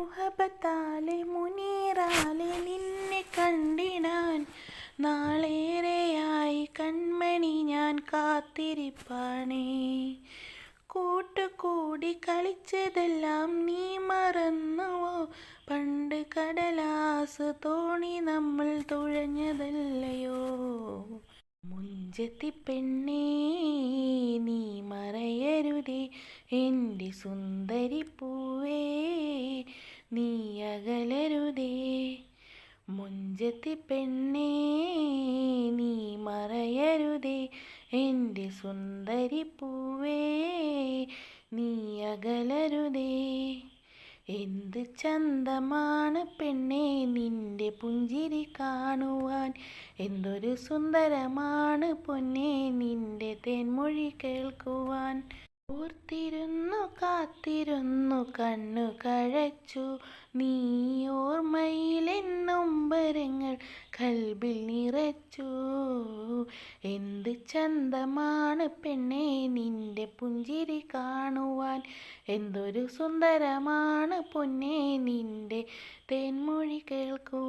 മുഹബത്താലെ മുനീറാലെ നിന്നെ കണ്ടിടാൻ നാളേറെയായി കൺമണി ഞാൻ കാത്തിരിപ്പാണേ. കൂട്ടുകൂടി കളിച്ചതെല്ലാം നീ മറന്നുവോ? പണ്ട് കടലാസ് തോണി നമ്മൾ തുഴഞ്ഞതല്ലയോ? മുഞ്ചത്തി പെണ്ണേ നീ മറയരുതേ. എന്റെ സുന്ദരി പൂവേ മുഞ്ചത്തി പെണ്ണേ നീ മറയരുതേ. എന്റെ സുന്ദരി പൂവേ നീ അകലരുതേ. എന്ത് ചന്തമാണ് പെണ്ണെ നിന്റെ പുഞ്ചിരി കാണുവാൻ. എന്തൊരു സുന്ദരമാണ് പൊന്നെ നിന്റെ തേൻമൊഴി കേൾക്കുവാൻ. ഓർത്തിരുന്നു കാത്തിരുന്നു കണ്ണു കഴച്ചു. നീ ഓർമ്മയിലെന്നൊമ്പരങ്ങൾ കൽബിൽ നിറച്ചു. എന്ത് ചന്തമാണ് പെണ്ണെ നിന്റെ പുഞ്ചിരി കാണുവാൻ. എന്തൊരു സുന്ദരമാണ് പൊന്നെ നിന്റെ തേൻമൊഴി കേൾക്കുവാൻ